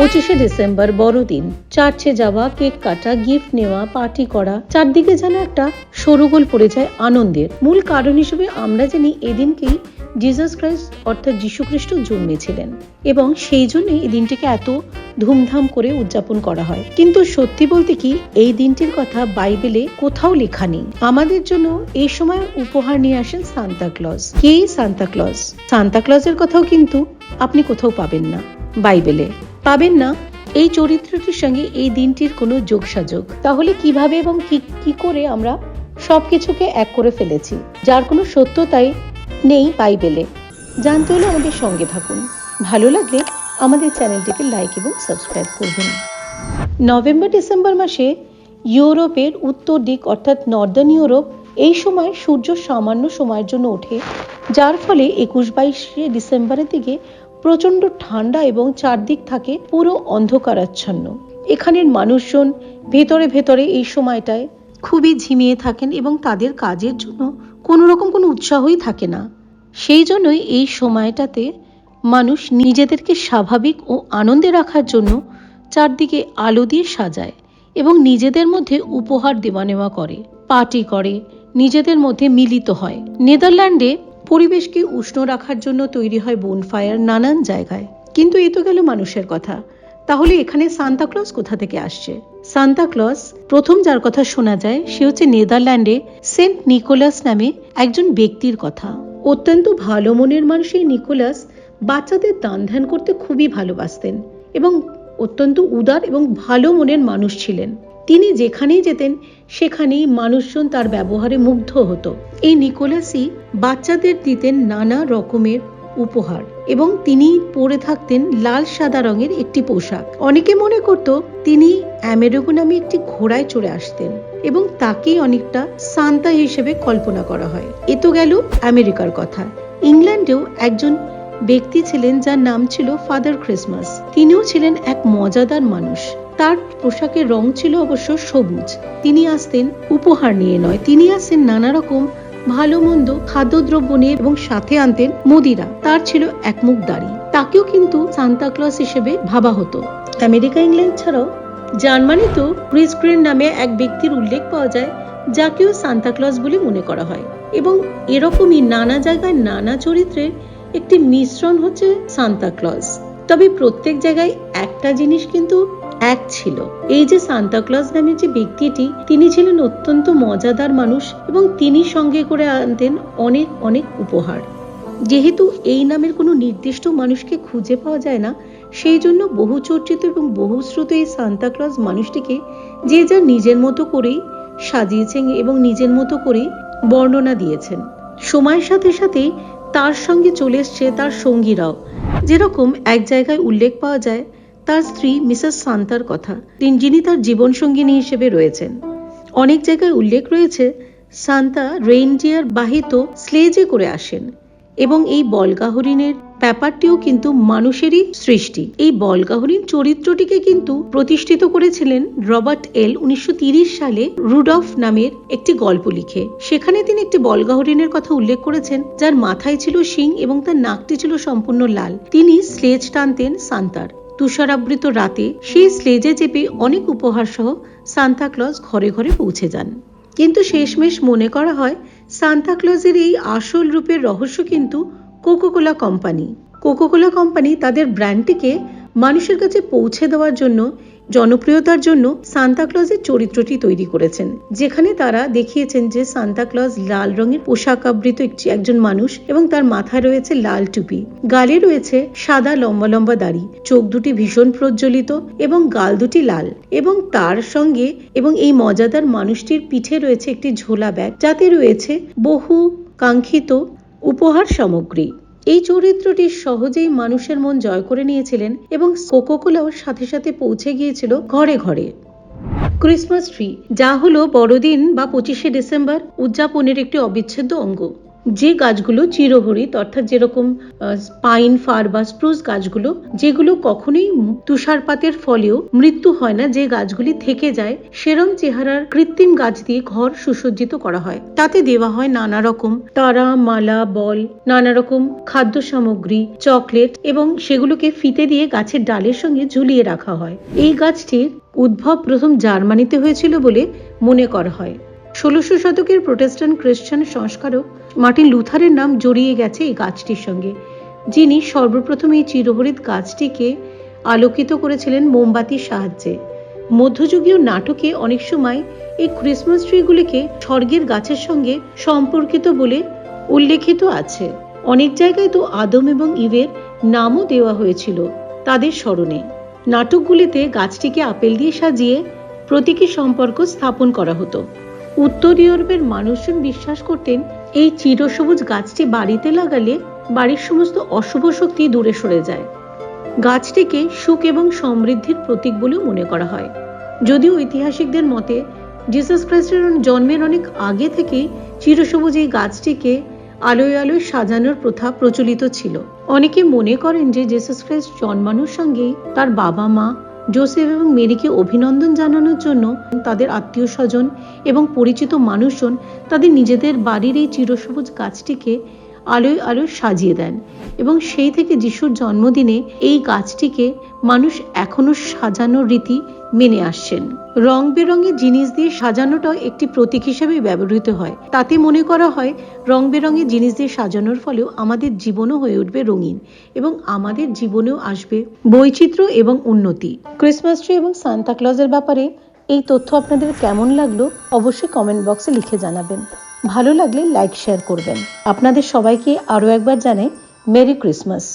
পঁচিশে ডিসেম্বর বড়দিন। চার্চে যাওয়া, কেক কাটা গিফট নেওয়া পার্টি করা, চারদিকে যেন একটা সরুগোল পড়ে যায় আনন্দের। মূল কারণ হিসেবে আমরা জানি এদিনকেই জিসাস ক্রাইস্ট অর্থাৎ যীশু খ্রিস্ট জন্মেছিলেন এবং সেই জন্য এই দিনটিকে এত ধুমধাম করে উদযাপন করা হয়। কিন্তু সত্যি বলতে কি, এই দিনটির কথা বাইবেলে কোথাও লেখা নেই। আমাদের জন্য এই সময় উপহার নিয়ে আসেন সান্তা ক্লজ। কে সান্তা ক্লজ? সান্তা ক্লজের কথাও কিন্তু আপনি কোথাও পাবেন না বাইবেলে। পাবেন না। এই চরিত্রটির সঙ্গে এই দিনটির কোনো যোগসাযোগ। তাহলে কীভাবে এবং কি কি করে আমরা সবকিছুকে এক করে ফেলেছি? যার কোনো সত্যতাই নেই বাইবেলে। জানতে হলে আমাদের সঙ্গে থাকুন। ভালো লাগলে আমাদের চ্যানেলটিকে লাইক এবং সাবস্ক্রাইব করবেন। নভেম্বর ডিসেম্বর মাসে ইউরোপের উত্তর দিক অর্থাৎ নর্দার্ন ইউরোপ এই সময় সূর্য সামান্য সময়ের জন্য ওঠে, যার ফলে একুশ বাইশে ডিসেম্বরের দিকে প্রচণ্ড ঠান্ডা এবং চারদিক থাকে পুরো অন্ধকারাচ্ছন্ন। এখানের মানুষজন ভেতরে ভেতরে এই সময়টায় খুবই ঝিমিয়ে থাকেন এবং তাদের কাজের জন্য কোনো রকম কোনো উৎসাহই থাকে না। সেই জন্যই এই সময়টাতে মানুষ নিজেদেরকে স্বাভাবিক ও আনন্দে রাখার জন্য চারদিকে আলো দিয়ে সাজায় এবং নিজেদের মধ্যে উপহার দেওয়া নেওয়া করে, পার্টি করে, নিজেদের মধ্যে মিলিত হয়। নেদারল্যান্ডে পরিবেশকে উষ্ণ রাখার জন্য তৈরি হয় বোনফায়ার নানান জায়গায়। কিন্তু এ তো গেল মানুষের কথা। তাহলে এখানে সান্তাক্লজ কোথা থেকে আসছে? সান্তাক্লজ প্রথম যার কথা শোনা যায়, সে হচ্ছে নেদারল্যান্ডে সেন্ট নিকোলাস নামে একজন ব্যক্তির কথা। অত্যন্ত ভালো মনের মানুষ এই নিকোলাস বাচ্চাদের দান ধ্যান করতে খুবই ভালোবাসতেন এবং অত্যন্ত উদার এবং ভালো মনের মানুষ ছিলেন। তিনি যেখানেই যেতেন, সেখানেই মানুষজন তার ব্যবহারে মুগ্ধ হতো। এই নিকোলাসই বাচ্চাদের দিতেন নানা রকমের উপহার এবং তিনি পরে থাকতেন লাল সাদা রঙের একটি পোশাক। অনেকে মনে করত, তিনি অ্যামেরোগো নামে একটি ঘোড়ায় চড়ে আসতেন এবং তাকেই অনেকটা সান্তা হিসেবে কল্পনা করা হয়। এ তো গেল আমেরিকার কথা। ইংল্যান্ডেও একজন ব্যক্তি ছিলেন যার নাম ছিল ফাদার ক্রিসমাস। তিনিও ছিলেন এক মজাদার মানুষ। তার পোশাকের রং ছিল অবশ্য সবুজ। তিনি আসতেন উপহার নিয়ে নয়, তিনি আসতেন নানা রকম ভালো মন্দ খাদ্যদ্রব্য নিয়ে এবং সাথে আনতেন মুদিরা। তার ছিল একমুখ দাড়ি। তাকেও কিন্তু সান্তা ক্লজ হিসেবে ভাবা হতো। আমেরিকা, ইংল্যান্ড ছাড়াও জার্মানিতেও ক্রিস গ্রিন নামে এক ব্যক্তির উল্লেখ পাওয়া যায়, যাকেও সান্তা ক্লজ বলে মনে করা হয়। এবং এরকমই নানা জায়গায় নানা চরিত্রের একটি মিশ্রণ হচ্ছে সান্তা ক্লজ তবে প্রত্যেক জায়গায় একটা জিনিস কিন্তু এক ছিল। এই যে সান্তা ক্লজ নামের যে ব্যক্তিটি, তিনি ছিলেন অত্যন্ত মজাদার মানুষ এবং তিনি সঙ্গে করে আনতেন অনেক অনেক উপহার। যেহেতু এই নামের কোনো নির্দিষ্ট মানুষকে খুঁজে পাওয়া যায় না, সেই জন্য বহু চর্চিত এবং বহুশ্রুত এই সান্তা ক্লজ মানুষটিকে যে যা নিজের মতো করেই সাজিয়েছেন এবং নিজের মতো করেই বর্ণনা দিয়েছেন। সময়ের সাথে সাথে তার সঙ্গে চলে এসছে তার সঙ্গীরাও। যেরকম এক জায়গায় উল্লেখ পাওয়া যায় তার স্ত্রী মিসেস সান্তার কথা। তিনি যিনি তার জীবনসঙ্গিনী হিসেবে রয়েছেন। অনেক জায়গায় উল্লেখ রয়েছে, সান্তা রেইনডিয়ার বাহিত স্লেজে করে আসেন এবং এই বলগা হরিণের ব্যাপারটিও কিন্তু মানুষেরই সৃষ্টি। এই বলগা হরিণ চরিত্রটিকে কিন্তু প্রতিষ্ঠিত করেছিলেন রবার্ট এল উনিশশো সালে রুডফ নামের একটি গল্প লিখে। সেখানে তিনি একটি বলগা হরিণের কথা উল্লেখ করেছেন, যার মাথায় ছিল শিং এবং তার নাকটি ছিল সম্পূর্ণ লাল। তিনি স্লেজ টানতেন সান্তার। তুষারাবৃত রাতে সেই স্লেজে চেপে অনেক উপহার সহ সান্তাক্লজ ঘরে ঘরে পৌঁছে যান। কিন্তু শেষমেশ মনে করা হয় সান্তাক্লজের এই আসল রূপের রহস্য কিন্তু কোকোকোলা কোম্পানি। কোকোকোলা কোম্পানি তাদের ব্র্যান্ডটিকে মানুষের কাছে পৌঁছে দেওয়ার জন্য, জনপ্রিয়তার জন্য সান্তা ক্লজের চরিত্রটি তৈরি করেছেন, যেখানে তারা দেখিয়েছেন যে সান্তা ক্লজ লাল রঙের পোশাক আবৃত একটি একজন মানুষ এবং তার মাথায় রয়েছে লাল টুপি। গালে রয়েছে সাদা লম্বা লম্বা দাড়ি, চোখ দুটি ভীষণ প্রজ্বলিত এবং গাল দুটি লাল এবং তার সঙ্গে এবং এই মজাদার মানুষটির পিঠে রয়েছে একটি ঝোলা ব্যাগ, যাতে রয়েছে বহু কাঙ্ক্ষিত উপহার সামগ্রী। এই চরিত্রটি সহজেই মানুষের মন জয় করে নিয়েছিলেন এবং কোকোকোলাও সাথে সাথে পৌঁছে গিয়েছিল ঘরে ঘরে। ক্রিসমাস ট্রি, যা হলো বড়দিন বা পঁচিশে ডিসেম্বর, উদযাপনের একটি অবিচ্ছেদ্য অঙ্গ। যে গাছগুলো চিরহরিত, অর্থাৎ যেরকম পাইন ফার বা স্প্রুস গাছগুলো, যেগুলো কখনোই তুষারপাতের ফলেও মৃত্যু হয় না, যে গাছগুলি থেকে যায়, সেরম চেহারার কৃত্রিম গাছ দিয়ে ঘর সুসজ্জিত করা হয়। তাতে দেওয়া হয় নানা রকম তারা, মালা, বল, নানা রকম খাদ্য সামগ্রী, চকলেট এবং সেগুলোকে ফিতে দিয়ে গাছের ডালের সঙ্গে ঝুলিয়ে রাখা হয়। এই গাছটির উদ্ভব প্রথম জার্মানিতে হয়েছিল বলে মনে করা হয়। ষোলোশো শতকের প্রোটেস্ট্যান্ট খ্রিস্টান সংস্কারক মার্টিন লুথারের নাম জড়িয়ে গেছে এই গাছটির সঙ্গে, যিনি সর্বপ্রথম এই চিরহরিত গাছটিকে আলোকিত করেছিলেন মোমবাতির সাহায্যে। মধ্যযুগীয় নাটকে অনেক সময় এই ক্রিসমাস ট্রিগুলিকে স্বর্গের গাছের সঙ্গে সম্পর্কিত বলে উল্লেখিত আছে। অনেক জায়গায় তো আদম এবং ইভের নামও দেওয়া হয়েছিল তাদের স্মরণে। নাটকগুলিতে গাছটিকে আপেল দিয়ে সাজিয়ে প্রতীকী সম্পর্ক স্থাপন করা হতো। উত্তর ইউরোপের মানুষজন বিশ্বাস করতেন এই চিরসবুজ গাছটি বাড়িতে লাগালে বাড়ির সমস্ত অশুভ শক্তি দূরে সরে যায়। গাছটিকে সুখ এবং সমৃদ্ধির প্রতীক বলেও মনে করা হয়। যদিও ঐতিহাসিকদের মতে জিসাস খ্রিস্টের জন্মের অনেক আগে থেকেই চিরসবুজ এই গাছটিকে আলোয় আলোয় সাজানোর প্রথা প্রচলিত ছিল। অনেকে মনে করেন যে জেসাস খ্রিস্ট জন্মানোর সঙ্গেই তার বাবা মা জোসেফ এবং মেরিকে অভিনন্দন জানানোর জন্য তাদের আত্মীয় স্বজন এবং পরিচিত মানুষজন তাদের নিজেদের বাড়ির এই চিরসবুজ গাছটিকে আলোয় আলোয় সাজিয়ে দেন এবং সেই থেকে যিশুর জন্মদিনে এই গাছটিকে মানুষ এখনও সাজানোর রীতি মেনে আসছেন। রং বেরঙের জিনিস দিয়ে সাজানোটাও একটি প্রতীক হিসেবে ব্যবহৃত হয়। তাতে মনে করা হয়, রং বেরঙের জিনিস দিয়ে সাজানোর ফলেও আমাদের জীবনও হয়ে উঠবে রঙিন এবং আমাদের জীবনেও আসবে বৈচিত্র্য এবং উন্নতি। ক্রিসমাস ট্রি এবং সান্তা ক্লজের ব্যাপারে এই তথ্য আপনাদের কেমন লাগল অবশ্যই কমেন্ট বক্সে লিখে জানাবেন। ভালো লাগলে লাইক শেয়ার করবেন। আপনাদের সবাইকে আরও একবার জানাই মেরি ক্রিসমাস